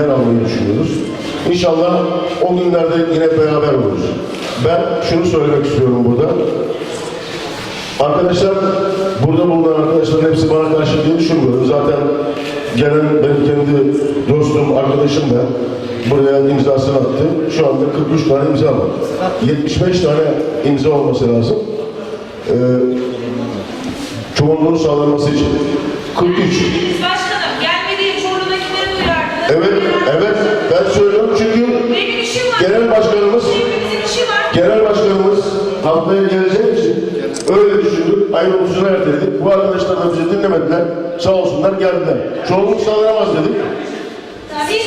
yer almayı düşünüyoruz. İnşallah o günlerde yine beraber oluruz. Ben şunu söylemek istiyorum burada. Arkadaşlar, burada bulunan arkadaşların hepsi bana karşı diye düşünmüyorum. Zaten gelen benim kendi dostum, arkadaşım da buraya imzasını attı. Şu anda 43 tane imza var. 75 tane imza olması lazım. Ee, çoğunluğun sağlanması için. 43. genel başkanımız. Genel başkanımız haftaya gelecek için öyle düşündük. Ayın 30'una erteledik. Bu arkadaşlar da bizi dinlemediler. Sağ olsunlar geldiler. Çoğunluk sağlayamaz dedik. Siz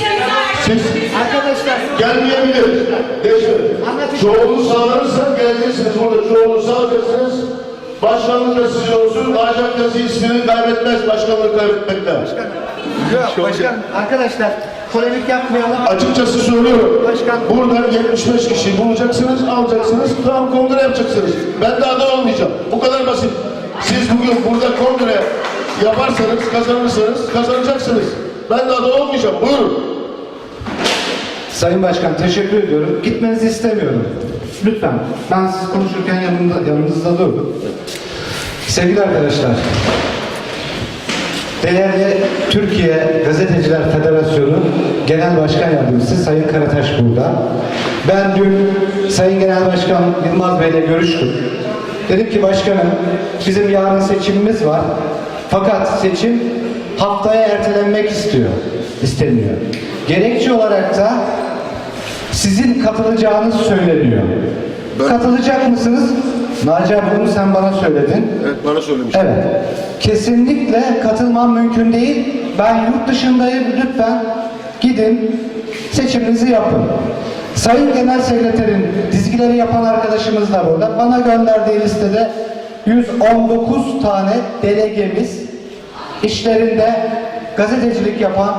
Siz Arkadaşlar gelmeyebilir. Değişmedi. Çoğunluğu sağlanırsa geleceksiniz burada. Çoğunluğu sağlayacaksınız. Başkanlık da sizin olsun. Ancak da siz ismini kaybetmez. Başkanlığı kaybetmekten. yok başkan arkadaşlar polemik yapmayalım. Açıkçası söylüyorum. Başkan. Buradan 75 kişi bulacaksınız, alacaksınız, tam kongre yapacaksınız. Ben de aday olmayacağım. Bu kadar basit. Siz bugün burada kongre yaparsanız, kazanırsanız kazanacaksınız. Ben de aday olmayacağım. Buyurun. Sayın Başkan teşekkür ediyorum. Gitmenizi istemiyorum. Lütfen. Ben siz konuşurken yanında, yanınızda durdum. Sevgili arkadaşlar, değerli Türkiye Gazeteciler Federasyonu Genel Başkan Yardımcısı Sayın Karataş burada. Ben dün Sayın Genel Başkan Yılmaz Bey ile görüştüm. Dedim ki başkanım bizim yarın seçimimiz var. Fakat seçim haftaya ertelenmek istiyor, isteniyor. Gerekçe olarak da sizin katılacağınız söyleniyor. Katılacak mısınız? Naci abi bunu sen bana söyledin. Evet, bana söylemiş. Evet. Kesinlikle katılmam mümkün değil. Ben yurt dışındayım. Lütfen gidin seçiminizi yapın. Sayın Genel Sekreterin dizgileri yapan arkadaşımız da burada. Bana gönderdiği listede 119 tane delegemiz işlerinde gazetecilik yapan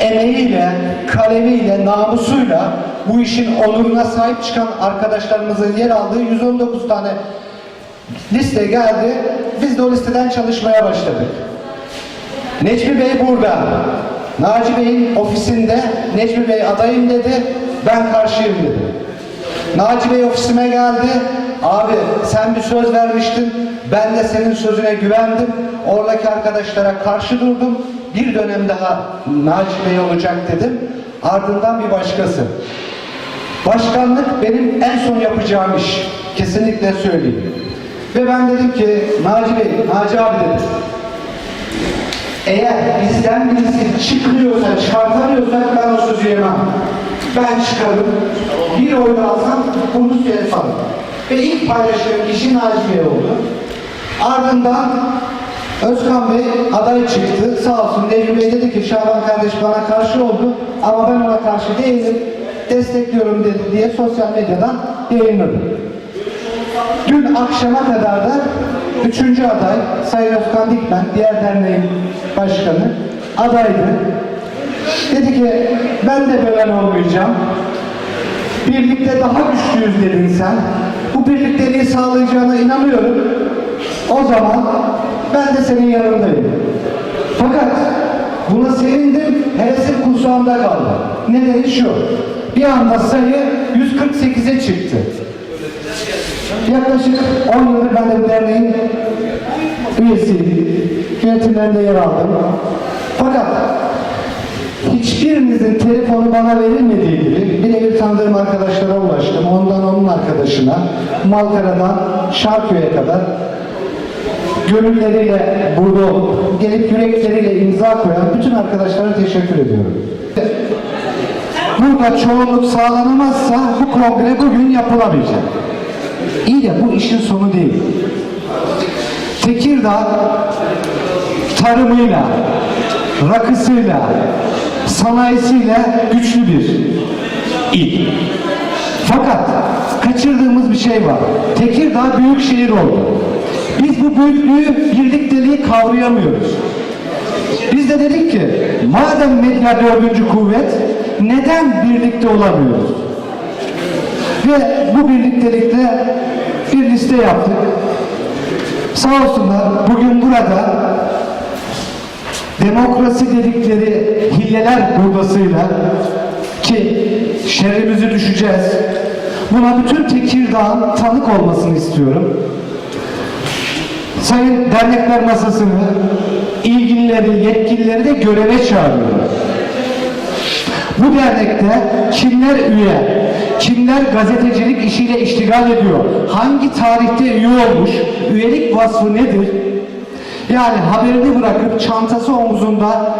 emeğiyle, kalemiyle, namusuyla bu işin onuruna sahip çıkan arkadaşlarımızın yer aldığı 119 tane liste geldi. Biz de o listeden çalışmaya başladık. Necmi Bey burada. Naci Bey'in ofisinde Necmi Bey adayım dedi. Ben karşıyım dedi. Naci Bey ofisime geldi. Abi sen bir söz vermiştin. Ben de senin sözüne güvendim. Oradaki arkadaşlara karşı durdum. Bir dönem daha Naci Bey olacak dedim. Ardından bir başkası. Başkanlık benim en son yapacağım iş. Kesinlikle söyleyeyim. Ve ben dedim ki Naci Bey, Naci abi dedim. Eğer bizden birisi çıkmıyorsa, çıkartamıyorsak ben o sözü yemem. Ben çıkarım. Bir oy alsam bunu yaparım. Ve ilk paylaştığım kişi Naci Bey oldu. Ardından Özkan Bey aday çıktı. Sağ olsun Necmi Bey dedi ki Şaban kardeş bana karşı oldu ama ben ona karşı değilim. Destekliyorum dedi diye sosyal medyadan yayınladı. Dün akşama kadar da üçüncü aday Sayın Özkan Dikmen, diğer derneğin başkanı adaydı. Dedi ki ben de böyle olmayacağım. Birlikte daha güçlüyüz dedin sen. Bu birlikteliği sağlayacağına inanıyorum. O zaman ben de senin yanındayım. Fakat buna sevindim, hevesim kursağımda kaldı. Nedeni şu, bir anda sayı 148'e çıktı. Yaklaşık 10 yıldır ben de derneğin üyesiyim. Yönetimlerinde yer aldım. Fakat hiçbirinizin telefonu bana verilmediği gibi birebir tanıdığım arkadaşlara ulaştım. Ondan onun arkadaşına, Malkara'dan Şarköy'e kadar gönülleriyle burada gelip yürekleriyle imza koyan bütün arkadaşlara teşekkür ediyorum. Burada çoğunluk sağlanamazsa bu kongre bugün yapılamayacak. İyi de bu işin sonu değil. Tekirdağ tarımıyla, rakısıyla, sanayisiyle güçlü bir il. Fakat kaçırdığımız bir şey var. Tekirdağ büyük şehir oldu. Bu büyüklüğü, birlikteliği kavrayamıyoruz. Biz de dedik ki madem medya dördüncü kuvvet neden birlikte olamıyoruz? Ve bu birliktelikte bir liste yaptık. Sağ olsunlar bugün burada demokrasi dedikleri hilleler buğdasıyla ki şerrimizi düşeceğiz. Buna bütün Tekirdağ'ın tanık olmasını istiyorum. Sayın dernekler masasını, ilgilileri, yetkilileri de göreve çağırıyorum. Bu dernekte kimler üye, kimler gazetecilik işiyle iştigal ediyor, hangi tarihte üye olmuş, üyelik vasfı nedir? Yani haberini bırakıp çantası omuzunda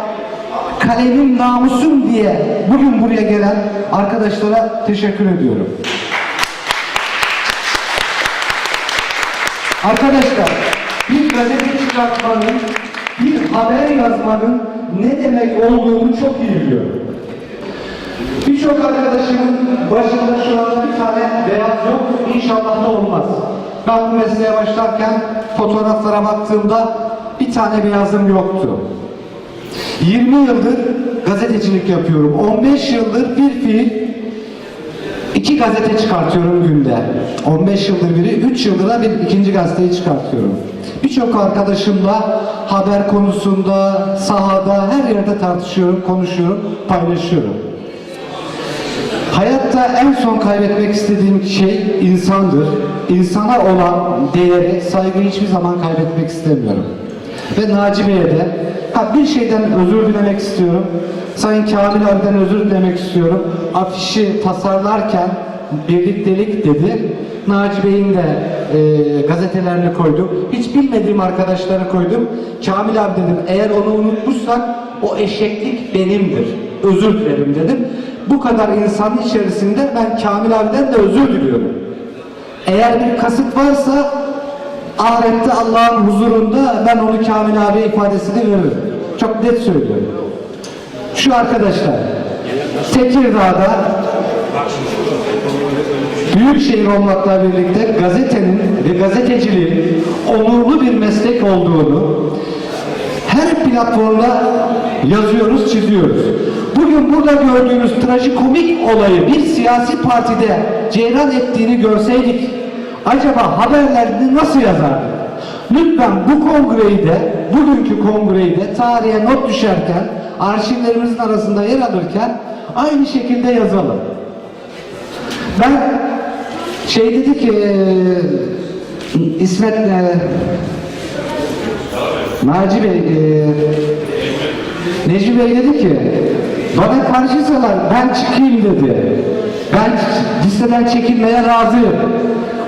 kalemim namusum diye bugün buraya gelen arkadaşlara teşekkür ediyorum. Arkadaşlar, bir gazete çıkartmanın, bir haber yazmanın ne demek olduğunu çok iyi biliyorum. Birçok arkadaşımın başında şu anda bir tane beyaz yok, inşallah da olmaz. Ben bu mesleğe başlarken fotoğraflara baktığımda bir tane beyazım yoktu. 20 yıldır gazetecilik yapıyorum. 15 yıldır bir fiil iki gazete çıkartıyorum günde. 15 yıldır biri, 3 yıldır da bir ikinci gazeteyi çıkartıyorum. Birçok arkadaşımla haber konusunda, sahada, her yerde tartışıyorum, konuşuyorum, paylaşıyorum. Hayatta en son kaybetmek istediğim şey insandır. İnsana olan değeri, saygıyı hiçbir zaman kaybetmek istemiyorum. Ve Naci Bey'e de ha, bir şeyden özür dilemek istiyorum. Sayın Kamil abiden özür dilemek istiyorum. Afişi tasarlarken birliktelik dedi. Naci Bey'in de e, gazetelerini koydum. Hiç bilmediğim arkadaşları koydum. Kamil abi dedim eğer onu unutmuşsak o eşeklik benimdir. Özür dilerim dedim. Bu kadar insanın içerisinde ben Kamil abiden de özür diliyorum. Eğer bir kasıt varsa ahirette Allah'ın huzurunda ben onu Kamil abiye ifadesini veririm. Çok net söylüyorum. Şu arkadaşlar Tekirdağ'da büyük şehir olmakla birlikte gazetenin ve gazeteciliğin onurlu bir meslek olduğunu her platformda yazıyoruz, çiziyoruz. Bugün burada gördüğünüz trajikomik olayı bir siyasi partide ceyran ettiğini görseydik acaba haberlerini nasıl yazardık? Lütfen bu kongreyi de, bugünkü kongreyi tarihe not düşerken, arşivlerimizin arasında yer alırken aynı şekilde yazalım. Ben şey dedi ki eee, İsmet eee, Naci Bey eee Necmi Bey dedi ki bana karşıysalar ben çıkayım dedi. Ben listeden çekilmeye razıyım.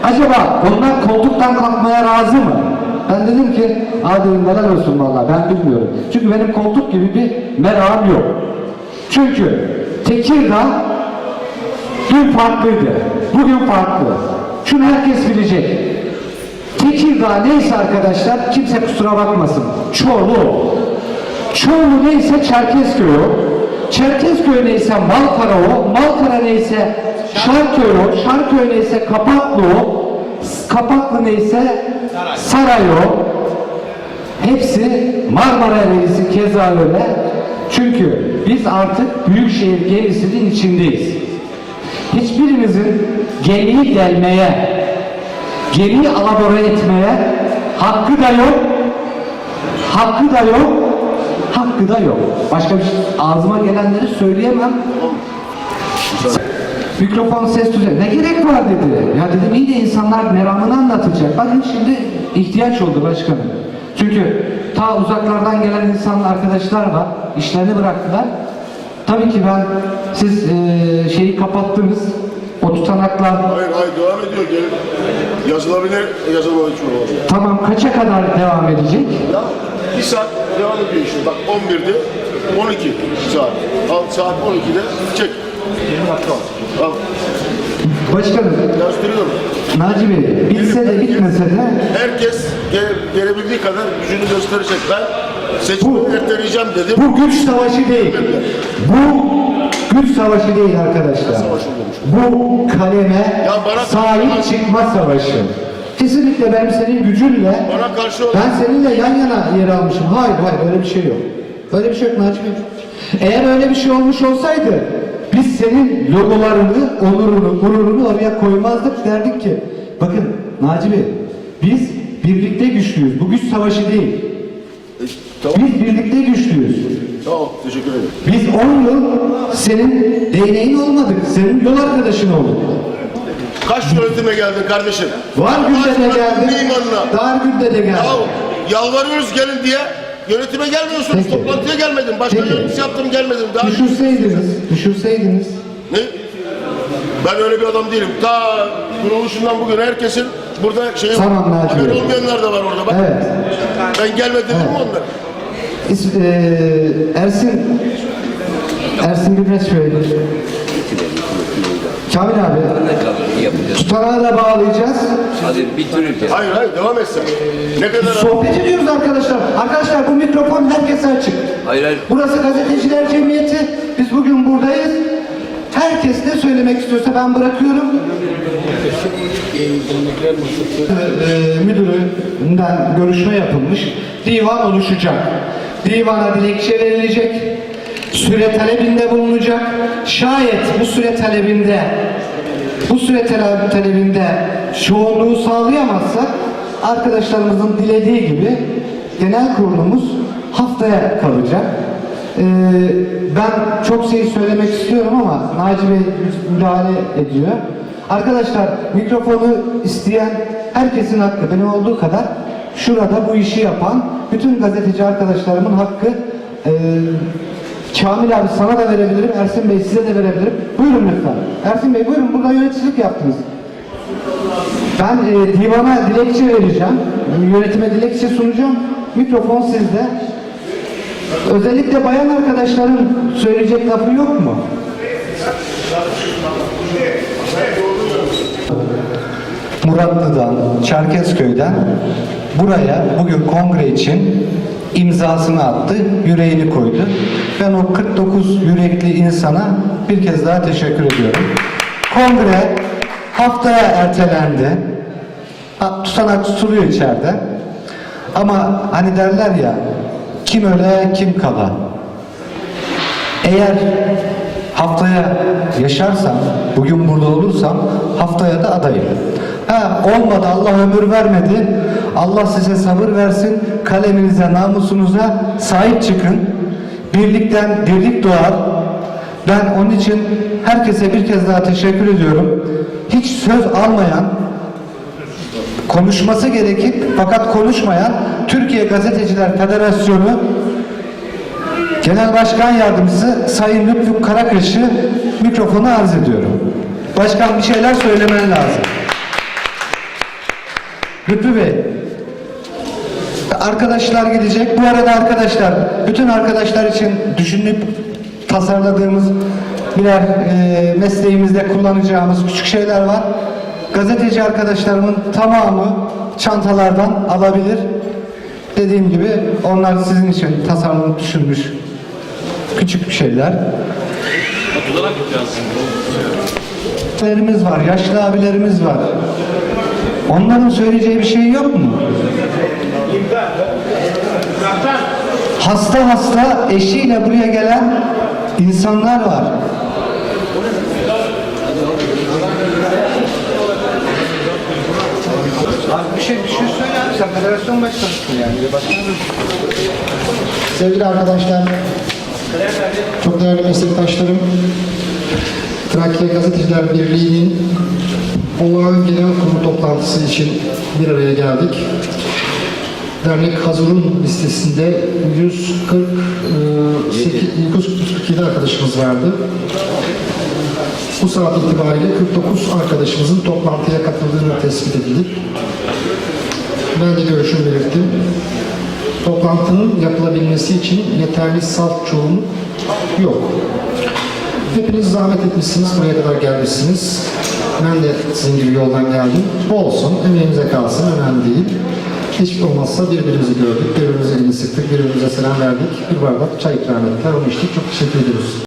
Acaba onlar koltuktan kalkmaya razı mı? Ben dedim ki aa dedim neler olsun vallahi ben bilmiyorum. Çünkü benim koltuk gibi bir merakım yok. Çünkü Tekirdağ Dün farklıydı. Bugün farklı. Şunu herkes bilecek. Tekirdağ neyse arkadaşlar kimse kusura bakmasın. Çoğulu o. Çoğulu neyse Çerkezköy o. Çerkezköy neyse Malkara o. Malkara neyse Şarköy o. Şarköy neyse Kapaklı o. Kapaklı neyse Saray o. Hepsi Marmara Ereğlisi keza öyle. Çünkü biz artık Büyükşehir gerisinin içindeyiz. Hiçbirimizin geriyi delmeye, geriyi alabora etmeye hakkı da yok, hakkı da yok, hakkı da yok. Başka bir şey, ağzıma gelenleri söyleyemem. Mikrofon ses düzey. Ne gerek var dedi. Ya dedim iyi de insanlar meramını anlatacak. Bakın şimdi ihtiyaç oldu başkanım. Çünkü ta uzaklardan gelen insan arkadaşlar var. İşlerini bıraktılar. Tabii ki ben siz eee, şeyi kapattınız. O tutanaklar Hayır hayır devam ediyor. Gel. Yazılabilir, yazılmadık şu olabilir. tamam kaça kadar devam edecek? Ya bir saat devam ediyor işte. Bak 11'de 12 saat. Al saat 12'de çek. 20 dakika var. Al Başkanım, yazdırıyorum. Naci Bey, bitse de bitmese de Herkes gele, gelebildiği kadar gücünü gösterecek. Ben seçimi Bu- erteleyeceğim dedim. bu güç savaşı değil. Bu güç savaşı değil arkadaşlar. Bu kaleme Ya bana- sahip çıkma savaşı. Kesinlikle benim senin gücünle Bana karşı olan ben seninle yan yana yer almışım. Hayır hayır öyle bir şey yok. Öyle bir şey yok Naci Bey. Eğer öyle bir şey olmuş olsaydı biz senin logolarını, onurunu, gururunu oraya koymazdık derdik ki bakın Naci Bey biz birlikte güçlüyüz. Bu güç savaşı değil. Biz birlikte güçlüyüz. Tamam, teşekkür ederim. Biz 10 yıl senin değneğin olmadık. Senin yol arkadaşın olduk. Kaç yönetime geldin kardeşim? Var günde de geldin. Dar günde de geldin. Ya yalvarıyoruz gelin diye. Yönetime gelmiyorsunuz. Peki. Toplantıya gelmedim. Başka Peki. yönetim yaptım gelmedim. Daha Düşürseydiniz, düşürseydiniz. Ne? Ben öyle bir adam değilim. Ta kuruluşundan bugün herkesin burada şey Tamam, Naci haber Bey. olmayanlar da var orada. Bak. Evet. Ben gelmedim dedim mi onlara? İs- eee, Ersin Ersin Gülmeç Bey. Kamil abi tutanağı da bağlayacağız. Hadi bitirirken. Hayır hayır devam et sen. Ne kadar Sohbet ediyoruz arkadaşlar. Arkadaşlar bu mikrofon herkese açık. Hayır hayır. Burası Gazeteciler Cemiyeti. Biz bugün buradayız. Herkes ne söylemek istiyorsa ben bırakıyorum. Ee, müdüründen görüşme yapılmış. Divan oluşacak. Divana dilekçe verilecek. Süre talebinde bulunacak. Şayet bu süre talebinde bu süre tale- talebinde çoğunluğu sağlayamazsak arkadaşlarımızın dilediği gibi genel kurulumuz haftaya kalacak. Ee, ben çok şey söylemek istiyorum ama Naci Bey müdahale ediyor. Arkadaşlar mikrofonu isteyen herkesin hakkı benim olduğu kadar şurada bu işi yapan bütün gazeteci arkadaşlarımın hakkı ee, Kamil abi sana da verebilirim, Ersin Bey size de verebilirim. Buyurun lütfen. Ersin Bey buyurun burada yöneticilik yaptınız. Ben e, divana dilekçe vereceğim. Yönetime dilekçe sunacağım. Mikrofon sizde. Özellikle bayan arkadaşların söyleyecek lafı yok mu? Muratlı'dan, Çerkezköy'den buraya bugün kongre için imzasını attı, yüreğini koydu. Ben o 49 yürekli insana bir kez daha teşekkür ediyorum. Kongre haftaya ertelendi. Tutanak tutuluyor içeride. Ama hani derler ya, kim öle kim kala. Eğer haftaya yaşarsam, bugün burada olursam haftaya da adayım. Ha olmadı Allah ömür vermedi. Allah size sabır versin. Kaleminize, namusunuza sahip çıkın. Birlikten birlik doğar. Ben onun için herkese bir kez daha teşekkür ediyorum. Hiç söz almayan, konuşması gerekip fakat konuşmayan Türkiye Gazeteciler Federasyonu Genel Başkan Yardımcısı Sayın Lütfü Karakaş'ı mikrofonu arz ediyorum. Başkan bir şeyler söylemen lazım. Lütfü Bey, arkadaşlar gidecek. Bu arada arkadaşlar, bütün arkadaşlar için düşünüp tasarladığımız birer e, mesleğimizde kullanacağımız küçük şeyler var. Gazeteci arkadaşlarımın tamamı çantalardan alabilir. Dediğim gibi onlar sizin için tasarlanıp düşünmüş küçük şeyler. Abilerimiz var, yaşlı abilerimiz var. Onların söyleyeceği bir şey yok mu? Hasta hasta eşiyle buraya gelen insanlar var. Abi bir şey bir şey söyle abi sen federasyon başkanısın yani. Sevgili arkadaşlar, çok değerli meslektaşlarım, Trakya Gazeteciler Birliği'nin olağan genel kurulu toplantısı için bir araya geldik. Dernek Hazır'ın listesinde 148, 147 arkadaşımız vardı. Bu saat itibariyle 49 arkadaşımızın toplantıya katıldığını tespit edildi. Ben de görüşümü belirttim. Toplantının yapılabilmesi için yeterli salt çoğunluk yok. Hepiniz zahmet etmişsiniz, buraya kadar gelmişsiniz. Ben de sizin gibi yoldan geldim. Bu olsun, emeğimize kalsın, önemli değil. Hiç olmazsa birbirimizi gördük, birbirimize elini sıktık, birbirimize selam verdik. Bir bardak çay ikram ettiler, onu içtik. Çok teşekkür ediyoruz.